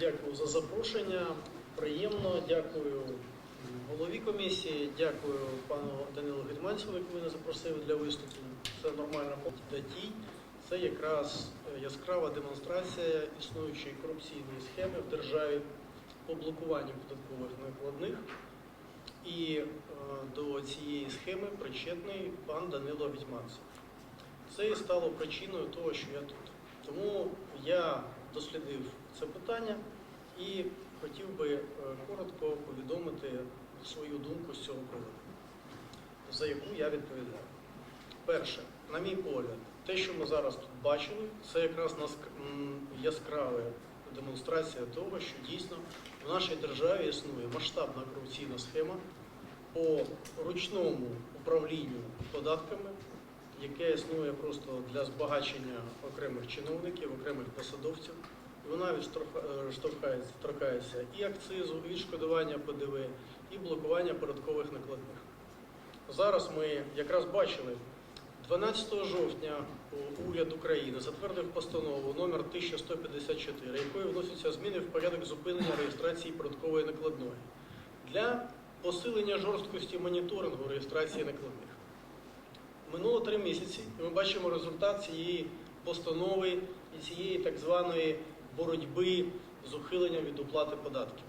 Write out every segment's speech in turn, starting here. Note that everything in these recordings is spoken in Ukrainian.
дякую за запрошення. Приємно, дякую голові комісії, дякую пану Данилу Гетьманцеву, який мене запросив для виступу. Це нормальна дій. Це якраз е, яскрава демонстрація існуючої корупційної схеми в державі по блокуванню податкових накладних. І е, до цієї схеми причетний пан Данило Відьманцев. Це і стало причиною того, що я тут. Тому я дослідив це питання і хотів би е, коротко повідомити свою думку з цього приводу, за яку я відповідаю. Перше, на мій погляд, те, що ми зараз тут бачили, це якраз яскрава демонстрація того, що дійсно в нашій державі існує масштабна корупційна схема по ручному управлінню податками, яке існує просто для збагачення окремих чиновників, окремих посадовців. І Вона відшторха- е, і акцизу, і відшкодування ПДВ, і блокування податкових накладних. Зараз ми якраз бачили, 12 жовтня уряд України затвердив постанову номер 1154, якою вносяться зміни в порядок зупинення реєстрації податкової накладної для посилення жорсткості моніторингу реєстрації накладних. Минуло три місяці, і ми бачимо результат цієї постанови і цієї так званої боротьби з ухиленням від уплати податків.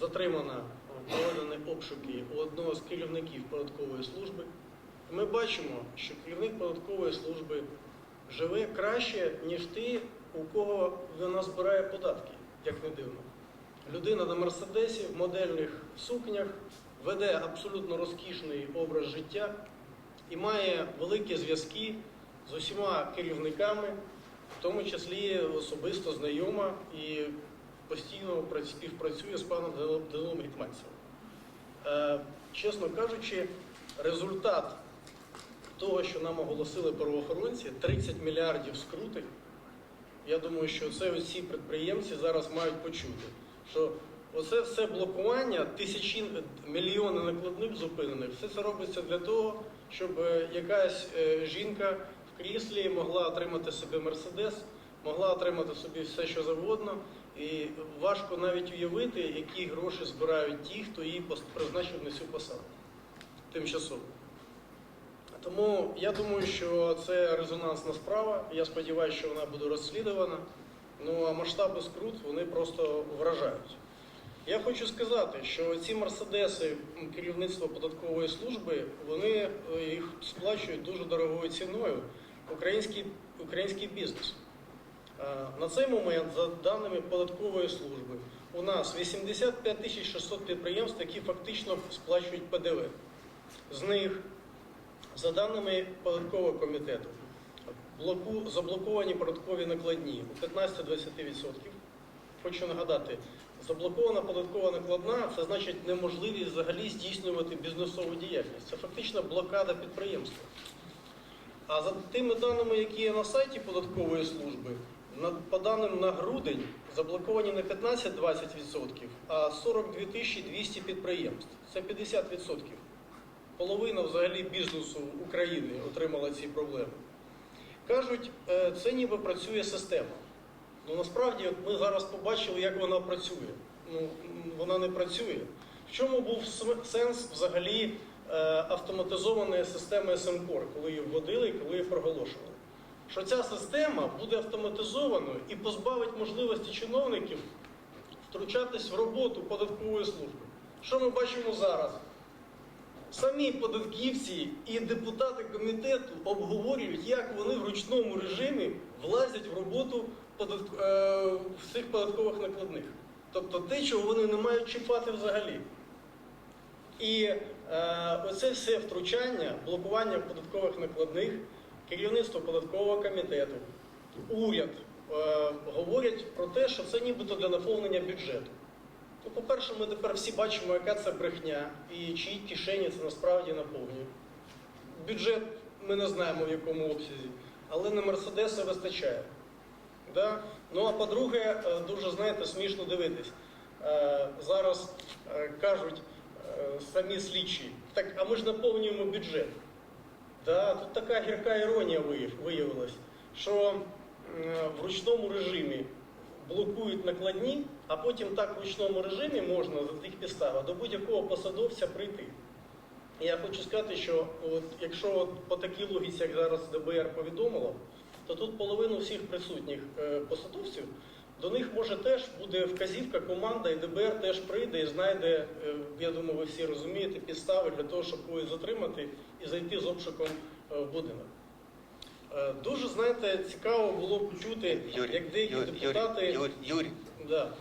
Затримано проведені обшуки у одного з керівників податкової служби. І Ми бачимо, що керівник податкової служби живе краще, ніж ти, у кого вона збирає податки, як не дивно. Людина на мерседесі в модельних сукнях веде абсолютно розкішний образ життя і має великі зв'язки з усіма керівниками, в тому числі особисто знайома і постійно співпрацює з паном Данилом Гетманцевим. Е, Чесно кажучи, результат того, що нам оголосили правоохоронці, 30 мільярдів скрутих, я думаю, що це всі підприємці зараз мають почути, що оце все блокування, тисячі мільйони накладних зупинених, все це робиться для того, щоб е, якась е, жінка в кріслі могла отримати собі мерседес, могла отримати собі все, що завгодно. І важко навіть уявити, які гроші збирають ті, хто її призначив на цю посаду тимчасово. Тому я думаю, що це резонансна справа. Я сподіваюся, що вона буде розслідувана. Ну а масштаби скрут вони просто вражають. Я хочу сказати, що ці мерседеси керівництва податкової служби вони е, їх сплачують дуже дорогою ціною український, український бізнес. Е, На цей момент, за даними податкової служби, у нас 85 тисяч 600 підприємств, які фактично сплачують ПДВ. З них за даними податкового комітету, заблоковані податкові накладні у 15-20%. Хочу нагадати, заблокована податкова накладна це значить неможливість взагалі здійснювати бізнесову діяльність. Це фактично блокада підприємства. А за тими даними, які є на сайті податкової служби, по даним на грудень заблоковані не 15-20%, а 42 тисячі 200 підприємств. Це 50%. Половина взагалі бізнесу України отримала ці проблеми. Кажуть, е, це ніби працює система. Ну насправді ми зараз побачили, як вона працює. Ну, вона не працює. В чому був сенс взагалі е, автоматизованої системи СМКОР, коли її вводили і коли її проголошували? Що ця система буде автоматизованою і позбавить можливості чиновників втручатись в роботу податкової служби. Що ми бачимо зараз? Самі податківці і депутати комітету обговорюють, як вони в ручному режимі влазять в роботу всіх податкових накладних. Тобто те, чого вони не мають чіпати взагалі. І е, оце все втручання, блокування податкових накладних, керівництво податкового комітету, уряд е, говорять про те, що це нібито для наповнення бюджету. Ну, по-перше, ми тепер всі бачимо, яка це брехня і чиї кишені це насправді наповнює. Бюджет ми не знаємо в якому обсязі, але на Мерседеси вистачає. Да? Ну а по-друге, е, дуже знаєте, смішно дивитись. Е, Зараз е, кажуть самі слідчі, так, а ми ж наповнюємо бюджет. Да, тут така гірка іронія вияв- виявилась, що в ручному режимі блокують накладні, а потім так в ручному режимі можна за тих підстав до будь-якого посадовця прийти. Я хочу сказати, що от, якщо от по такій логіці, як зараз ДБР повідомило, то тут половину всіх присутніх е, посадовців до них може теж буде вказівка, команда, і ДБР теж прийде і знайде, е, я думаю, ви всі розумієте, підстави для того, щоб когось затримати і зайти з обшуком е, в будинок. Дуже, знаєте, цікаво було почути, як деякі депутати. Юрій, Юрій, Юрій, Да.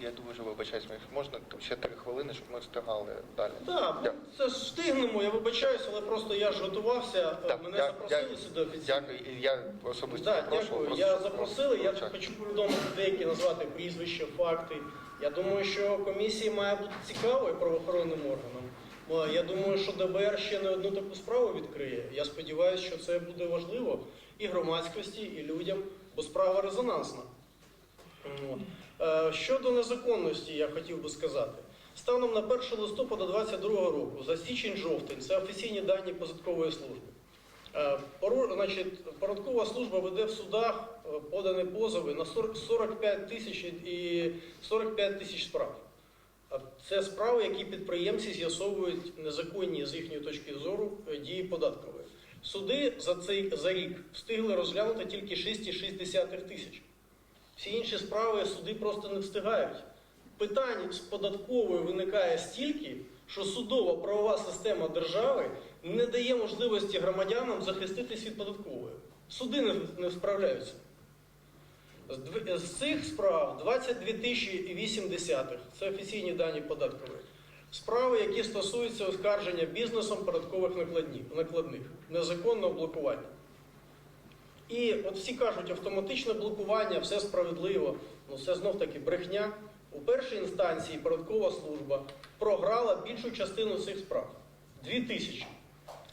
Я дуже вибачаюсь, якщо можна ще три хвилини, щоб ми встигали далі. Так, ну, це ж встигнемо, я вибачаюся, але просто я ж готувався, е, Так, мене дя- запросили дя- сюди офіційно. Дякую, я особисто Так, запрошував. дякую. просто, Я запросили, я хочу повідомити деякі назвати прізвища, факти. Я думаю, що комісії має бути цікаво і правоохоронним органам. Я думаю, що ДБР ще не одну таку справу відкриє. Я сподіваюся, що це буде важливо і громадськості, і людям, бо справа резонансна. От. Е, Щодо незаконності, я хотів би сказати. Станом на 1 листопада 2022 року, за січень-жовтень, це офіційні дані податкової служби. Е, Значить, податкова служба веде в судах е, подані позови на 40 45 тисяч і 45 тисяч справ. Це справи, які підприємці з'ясовують незаконні з їхньої точки зору дії податкової. Суди за цей за рік встигли розглянути тільки 6,6 тисяч. Всі інші справи суди просто не встигають. Питань з податковою виникає стільки, що судова правова система держави не дає можливості громадянам захиститись від податкової. Суди не, справляються. З, цих справ 22 тисячі і 8 десятих, це офіційні дані податкової. Справи, які стосуються оскарження бізнесом податкових накладних, незаконного блокування. І от всі кажуть, автоматичне блокування, все справедливо, ну це знов таки брехня. У першій інстанції податкова служба програла більшу частину цих справ дві тисячі.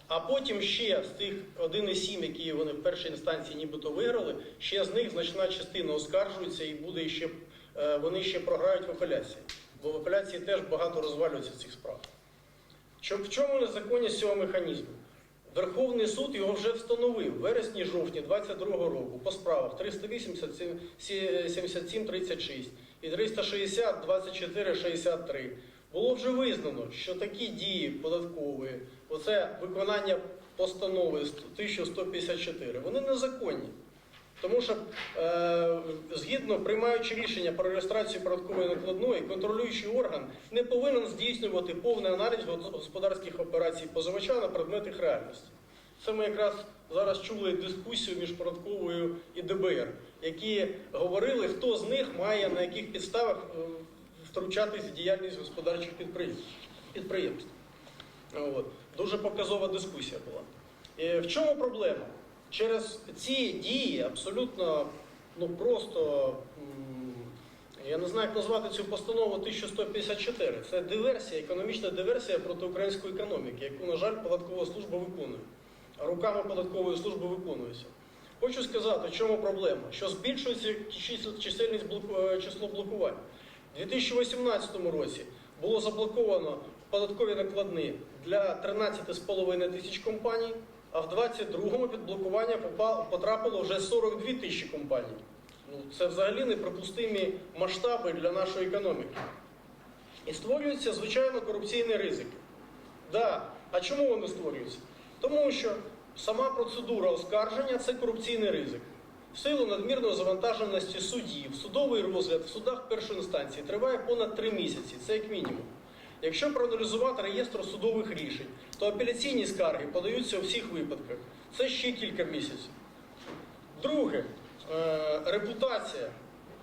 А потім ще з тих 1,7, які вони в першій інстанції нібито виграли, ще з них значна частина оскаржується і буде ще, е, вони ще програють в апеляції. Бо в апеляції теж багато розвалюється цих справ. В чому незаконність цього механізму? Верховний суд його вже встановив в вересні-жовтні 22 року по справах 380 77 36 і 360 24 63. Було вже визнано, що такі дії податкової, оце виконання постанови 1154, вони незаконні. Тому що е, згідно приймаючи рішення про реєстрацію податкової накладної, контролюючий орган не повинен здійснювати повний аналіз господарських операцій позивача на предмет їх реальності. Це ми якраз зараз чули дискусію між податковою і ДБР, які говорили, хто з них має на яких підставах е, втручатись в діяльність господарчих підприємств. От. Дуже показова дискусія була. І в чому проблема? Через ці дії абсолютно ну просто я не знаю, як назвати цю постанову 1154. Це диверсія, економічна диверсія проти української економіки, яку, на жаль, податкова служба виконує. Руками податкової служби виконується. Хочу сказати, в чому проблема? Що збільшується чисельність е, число блокувань. У 2018 році було заблоковано податкові накладні для 13,5 тисяч компаній, а в 2022 під блокування потрапило вже 42 тисячі компаній. Ну, це взагалі неприпустимі масштаби для нашої економіки. І створюються, звичайно, корупційні ризики. Да. А чому вони створюються? Тому що сама процедура оскарження це корупційний ризик. В силу надмірної завантаженості судів, судовий розгляд в судах першої інстанції триває понад три місяці, це як мінімум. Якщо проаналізувати реєстр судових рішень, то апеляційні скарги подаються у всіх випадках. Це ще кілька місяців. Друге, е, репутація.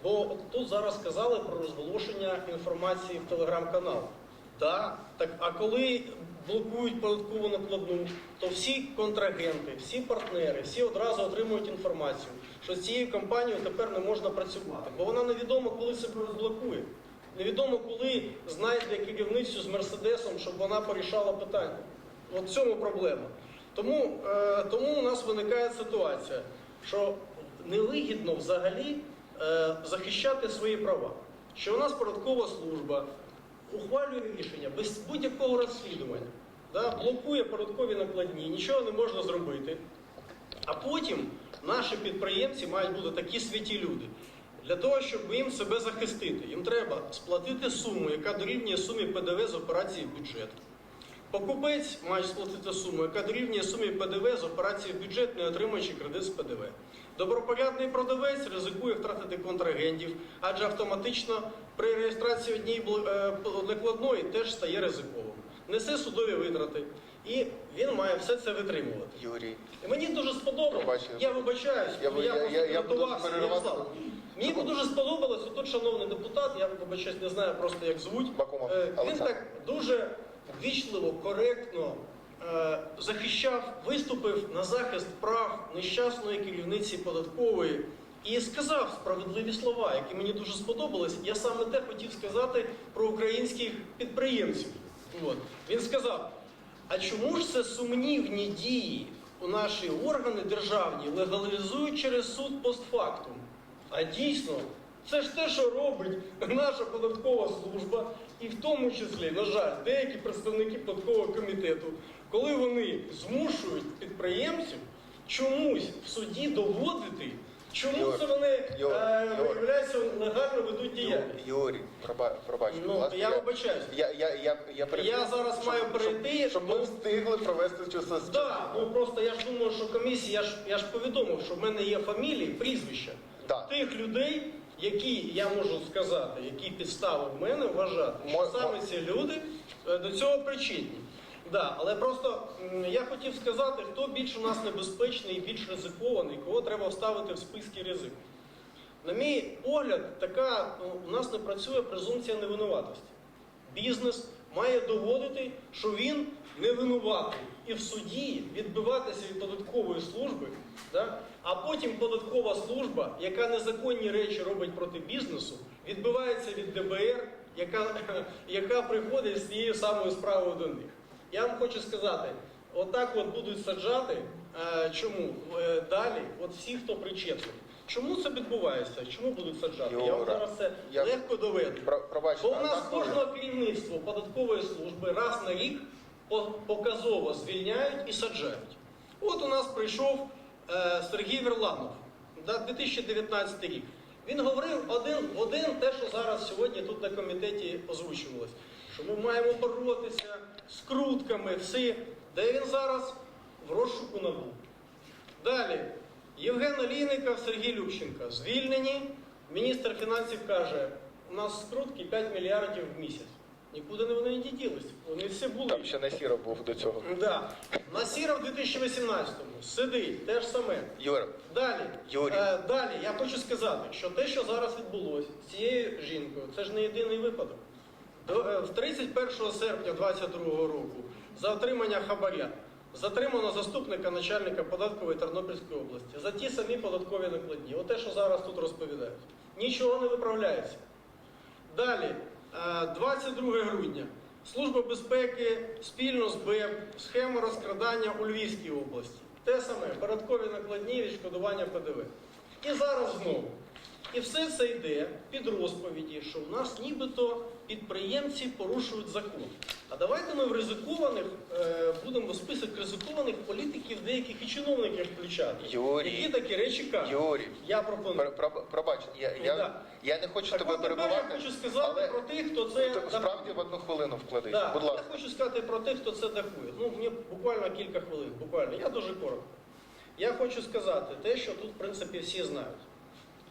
Бо тут зараз сказали про розголошення інформації в телеграм-каналах. Да, так, а коли блокують податкову накладну, то всі контрагенти, всі партнери, всі одразу отримують інформацію, що з цією компанією тепер не можна працювати, бо вона невідомо, коли себе розблокує. Невідомо, коли знайде керівницю з Мерседесом, щоб вона порішала питання. От в цьому проблема. Тому, е, тому у нас виникає ситуація, що невигідно взагалі е, захищати свої права. Що у нас податкова служба ухвалює рішення без будь-якого розслідування, да, блокує податкові накладні, нічого не можна зробити. А потім наші підприємці мають бути такі святі люди. Для того, щоб їм себе захистити, їм треба сплатити суму, яка дорівнює сумі ПДВ з операції бюджет. Покупець має сплатити суму, яка дорівнює сумі ПДВ з операції бюджет, не отримуючи кредит з ПДВ. Добропорядний продавець ризикує втратити контрагентів, адже автоматично при реєстрації однієї е, накладної теж стає ризиковим. Несе судові витрати, і він має все це витримувати. Юрій, І мені дуже сподобалось. Я вибачаюсь, Я- я, я- я- я переривати. Мені дуже сподобалось, отут шановний депутат, я вибачаюсь, не знаю просто як звуть. Бакумов Е, Він Олександр. так дуже ввічливо, коректно е, захищав, виступив на захист прав нещасної керівниці податкової і сказав справедливі слова, які мені дуже сподобались. Я саме те хотів сказати про українських підприємців. От. Він сказав: а чому ж це сумнівні дії у наші органи державні легалізують через суд постфактум? А дійсно, це ж те, що робить наша податкова служба, і в тому числі, на жаль, деякі представники податкового комітету, коли вони змушують підприємців чомусь в суді доводити, чому Юр, це вони Юр, е, Юр. виявляється легально ведуть діяльність. Юрій, проба- пробачте, будь Ну, ласка, я вибачаюсь. Я, я, я, я, перепрошую, Я зараз щоб- маю щоб- перейти Щоб ми до- встигли провести цю сесію. Так, ну просто я ж думаю, що комісія, я ж, я ж повідомив, що в мене є фамілії, прізвища Так. тих людей, які я можу сказати, які підстави в мене вважати, що Мо- саме ці люди е, до цього причетні. Да, але просто я хотів сказати, хто більш у нас небезпечний і більш ризикований, кого треба вставити в списки ризику. На мій погляд, така ну, у нас не працює презумпція невинуватості. Бізнес має доводити, що він не винуватий, і в суді відбиватися від податкової служби, да? а потім податкова служба, яка незаконні речі робить проти бізнесу, відбивається від ДБР, яка, яка приходить з цією самою справою до них. Я вам хочу сказати, отак от будуть саджати. Е, Чому Е, далі? От всі, хто причетний. Чому це відбувається? Чому будуть саджати? Я вам зараз це я- легко доведу. Пробачте, Бо у нас кожного керівництва податкової служби раз на рік показово звільняють і саджають. От у нас прийшов е, Сергій Верланов, 2019 рік. Він говорив один один те, що зараз сьогодні тут на комітеті озвучувалось. Що ми маємо боротися з крутками, всі. Де він зараз? В розшуку набув. Далі. Євген Олійников, Сергій Любченко. Звільнені. Міністр фінансів каже, у нас скрутки 5 мільярдів в місяць. Нікуди не вони не ділись. Вони всі були. Там ще Насіров був до цього. Да. Насіров в 2018-му сидить, те ж саме. Юра, Далі, Юрій. Е, далі я хочу сказати, що те, що зараз відбулося з цією жінкою, це ж не єдиний випадок. До, е, 31 серпня 2022 року за отримання хабаря затримано заступника начальника податкової Тернопільської області за ті самі податкові накладні. Оте, що зараз тут розповідають. Нічого не виправляється. Далі, е, 22 грудня. Служба безпеки спільно з БЕП, схема розкрадання у Львівській області. Те саме, порядкові накладні, відшкодування ПДВ. І зараз знову. І все це йде під розповіді, що в нас нібито підприємці порушують закон. А давайте ми в ризикованих е, будемо в список ризикованих політиків деяких і чиновників включати. Юрій. Які такі речі кажуть? Юрій. Я пропоную. Про- про- Пробач, я, Ну, я, да. я не хочу Так тебе перебивати, я хочу сказати але про тих, хто це ти справді в одну хвилину вкладись. Да, Будь я хочу сказати про тих, хто це дахує. Ну, мені буквально кілька хвилин, буквально. Я дуже коротко. Я хочу сказати те, що тут, в принципі, всі знають.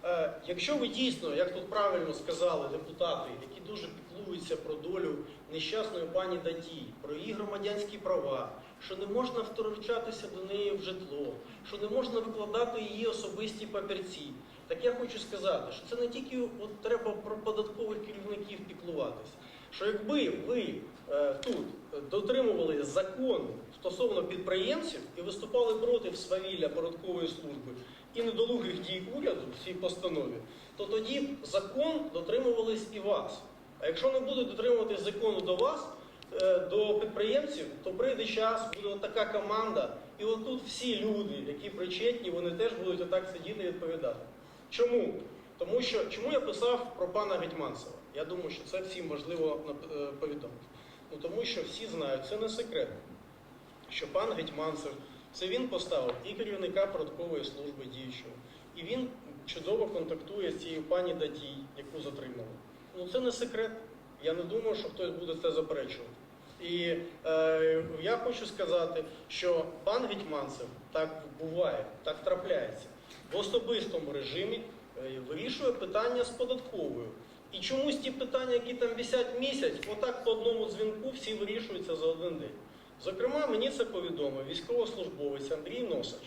Е, якщо ви дійсно, як тут правильно сказали депутати, які дуже піклуються про долю нещасної пані Датій, про її громадянські права, що не можна втручатися до неї в житло, що не можна викладати її особисті папірці, так я хочу сказати, що це не тільки от, треба про податкових керівників піклуватися. Що якби ви е, тут дотримували закону стосовно підприємців і виступали проти свавілля податкової служби і недолугих дій уряду в цій постанові, то тоді закон дотримувались і вас. А якщо не будуть дотримуватись закону до вас, е, до підприємців, то прийде час, буде така команда, і отут всі люди, які причетні, вони теж будуть отак сидіти і відповідати. Чому? Тому що чому я писав про пана Гетьманцева? Я думаю, що це всім важливо е, повідомити. Ну тому що всі знають, це не секрет, що пан Гетьманцев це він поставив і керівника податкової служби діючого, і він чудово контактує з цією пані Датій, яку затримали. Ну це не секрет. Я не думаю, що хтось буде це заперечувати. І е, я хочу сказати, що пан Гетьманцев так буває, так трапляється. В особистому режимі е, вирішує питання з податковою. І чомусь ті питання, які там висять місяць, отак по одному дзвінку всі вирішуються за один день. Зокрема, мені це повідомив військовослужбовець Андрій Носач,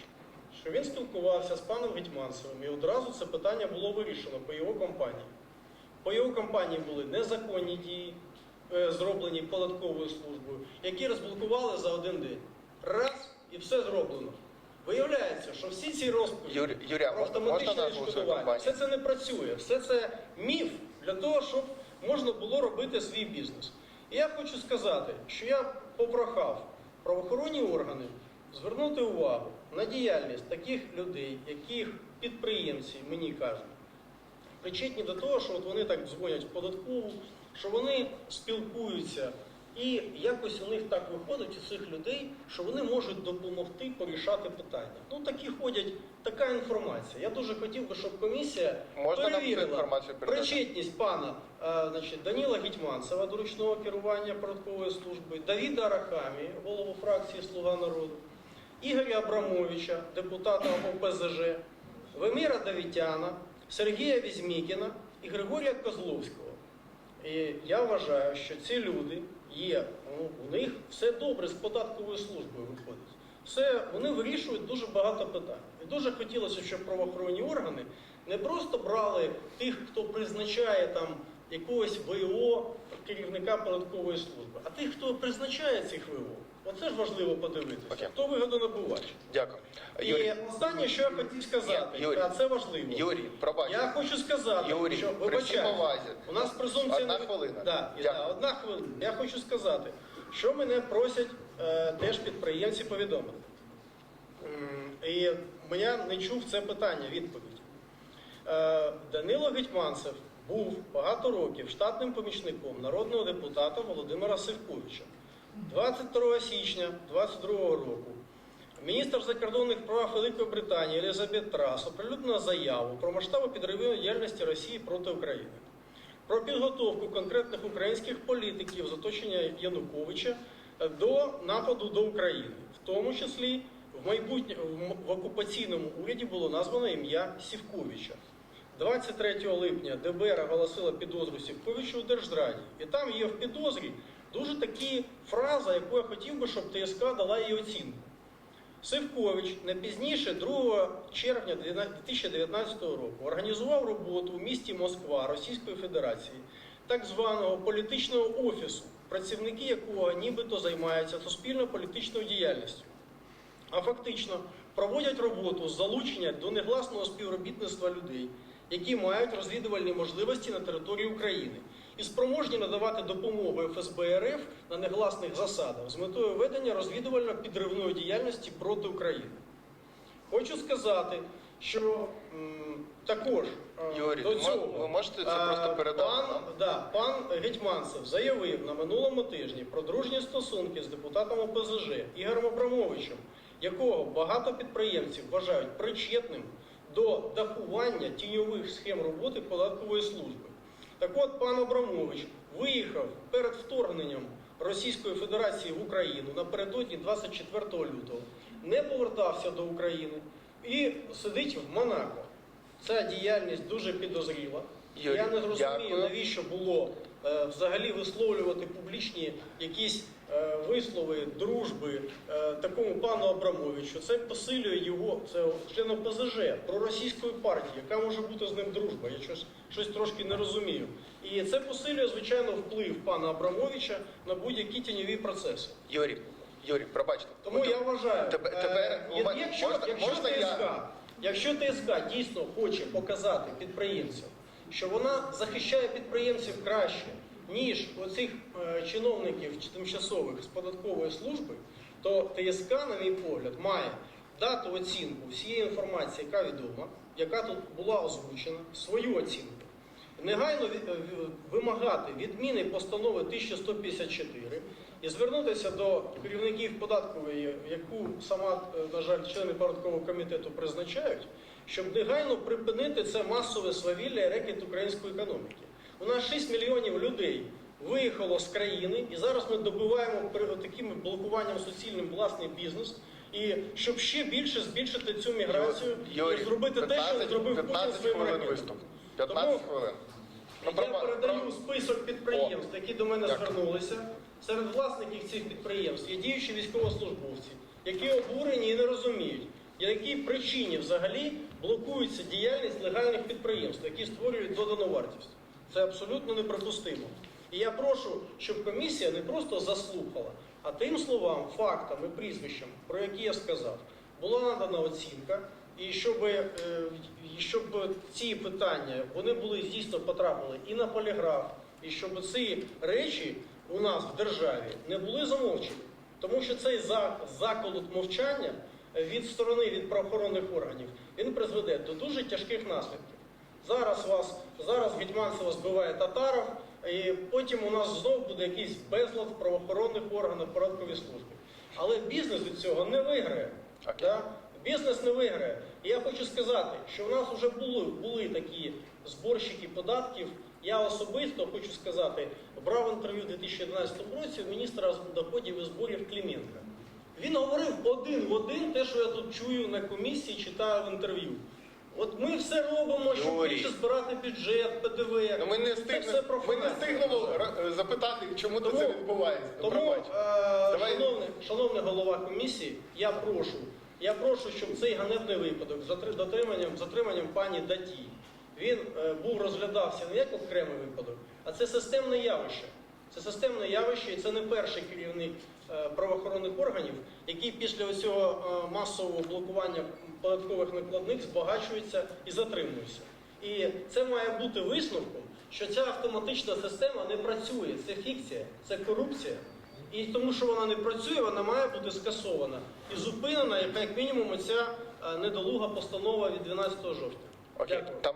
що він спілкувався з паном Гетьманцевим, і одразу це питання було вирішено по його компанії. По його компанії були незаконні дії, е, зроблені податковою службою, які розблокували за один день. Раз і все зроблено. Виявляється, що всі ці розповіді Юрій, Юрія, про автоматичне відшкодування, все це не працює. Все це міф для того, щоб можна було робити свій бізнес. І я хочу сказати, що я попрохав правоохоронні органи звернути увагу на діяльність таких людей, яких підприємці мені кажуть, причетні до того, що от вони так дзвонять в податкову, що вони спілкуються, і якось у них так виходить у цих людей, що вони можуть допомогти порішати питання. Ну такі ходять, така інформація. Я дуже хотів би, щоб комісія Можна перевірила причетність пана е, значить, Даніла Гетьманцева до ручного керування податкової служби, Давіда Арахамії, голову фракції Слуга народу, Ігоря Абрамовича, депутата ОПЗЖ, Веміра Давітяна, Сергія Візьмікіна і Григорія Козловського. І я вважаю, що ці люди є, ну, у них все добре з податковою службою виходить. Все, вони вирішують дуже багато питань. І дуже хотілося, щоб правоохоронні органи не просто брали тих, хто призначає там якогось ВО керівника податкової служби, а тих, хто призначає цих ВО. Оце ж важливо подивитися. Окей. Хто вигодонабувач. Дякую. І останнє, що я хотів сказати, Ні, Юрій. а це важливо. Юрій, пробач. Я хочу сказати, Юрій, що при всій вибачайте, повазі. у нас презумпція Одна хвилина. Да, і- Дякую. да, одна хвилина. Я хочу сказати, що мене просять е, теж підприємці повідомити. М, І я не чув це питання, відповідь. Е, Данило Гетьманцев був багато років штатним помічником народного депутата Володимира Сивковича. 22 січня 2022 року міністр закордонних прав Великої Британії Елізабет Трас оприлюднила заяву про масштаби підривної діяльності Росії проти України, про підготовку конкретних українських політиків з оточення Януковича до нападу до України, в тому числі в майбутнє в в окупаційному уряді було названо ім'я Сівковича. 23 липня ДБР оголосила підозру Сівковичу у Держзраді. І там є в підозрі дуже такі фраза, яку я хотів би, щоб ТСК дала їй оцінку. Сивкович не пізніше 2 червня 2019 року організував роботу у місті Москва Російської Федерації так званого політичного офісу, працівники якого нібито займаються суспільно-політичною діяльністю а фактично проводять роботу з залучення до негласного співробітництва людей, які мають розвідувальні можливості на території України і спроможні надавати допомогу ФСБ РФ на негласних засадах з метою ведення розвідувально-підривної діяльності проти України. Хочу сказати, що м, також е, Юрій, до цього ви можете це е, просто передати Пан, да, пан Гетьманцев заявив на минулому тижні про дружні стосунки з депутатом ОПЗЖ Ігорем Абрамовичем, якого багато підприємців вважають причетним до дахування тіньових схем роботи податкової служби. Так от пан Абрамович виїхав перед вторгненням Російської Федерації в Україну напередодні 24 лютого, не повертався до України і сидить в Монако. Ця діяльність дуже підозріла. Юрій, Я не зрозумію, дякую. навіщо було взагалі висловлювати публічні якісь е, вислови дружби е, такому пану Абрамовичу. Це посилює його, це член ОПЗЖ, проросійської партії, яка може бути з ним дружба. Я щось, щось трошки не розумію. І це посилює, звичайно, вплив пана Абрамовича на будь-які тіньові процеси. Юрій, Юрій, пробачте. Тому я вважаю, е, у мене- якщо, можна- якщо можна я- якщо ТСК дійсно хоче показати підприємцям, що вона захищає підприємців краще, ніж оцих е, чиновників тимчасових з податкової служби, то ТСК, на мій погляд, має дати оцінку всієї інформації, яка відома, яка тут була озвучена, свою оцінку. Негайно е, вимагати відміни постанови 1154 і звернутися до керівників податкової, яку сама, е, на жаль, члени податкового комітету призначають, щоб негайно припинити це масове свавілля і рекет української економіки. У нас 6 мільйонів людей виїхало з країни, і зараз ми добиваємо таким блокуванням суцільним власний бізнес. І щоб ще більше збільшити цю міграцію Юрій, і зробити те, що зробив Путін 15 своїм виступ. 15 Тому хвилин. Я передаю список підприємств, які до мене Дякую. звернулися. Серед власників цих підприємств є діючі військовослужбовці, які обурені і не розуміють, на якій причині взагалі блокується діяльність легальних підприємств, які створюють додану вартість. Це абсолютно неприпустимо. І я прошу, щоб комісія не просто заслухала, а тим словам, фактам і прізвищам, про які я сказав, була надана оцінка, і щоб, е, щоб ці питання вони були дійсно потрапили і на поліграф, і щоб ці речі у нас в державі не були замовчені. Тому що цей заколот мовчання від сторони від правоохоронних органів він призведе до дуже тяжких наслідків. Зараз вас зараз Гетьманцева збиває татаров, і потім у нас знов буде якийсь безлад в правоохоронних органах, податковій службі. Але бізнес від цього не виграє. Окей. Да? Бізнес не виграє. І я хочу сказати, що в нас вже були, були такі зборщики податків. Я особисто хочу сказати, брав інтерв'ю у 2011 році у міністра доходів і зборів Клименка. Він говорив один в один те, що я тут чую на комісії, читаю в інтерв'ю. От ми все робимо, щоб Юрій. більше збирати бюджет, ПДВ. Ну, ми не встигнемо, ми не встигнемо ра- запитати, чому тут це відбувається. Ну, Тому, пробач. е, Давай. шановний, шановний голова комісії, я прошу, я прошу, щоб цей ганебний випадок з затри- дотриманням, затриманням пані Даті, він е, був розглядався не як окремий випадок, а це системне явище. Це системне явище, і це не перший керівник правоохоронних органів, який після цього масового блокування податкових накладних збагачується і затримується. І це має бути висновком, що ця автоматична система не працює. Це фікція, це корупція. І тому, що вона не працює, вона має бути скасована і зупинена, як мінімум ця недолуга постанова від 12 жовтня. Окей, Дякую. там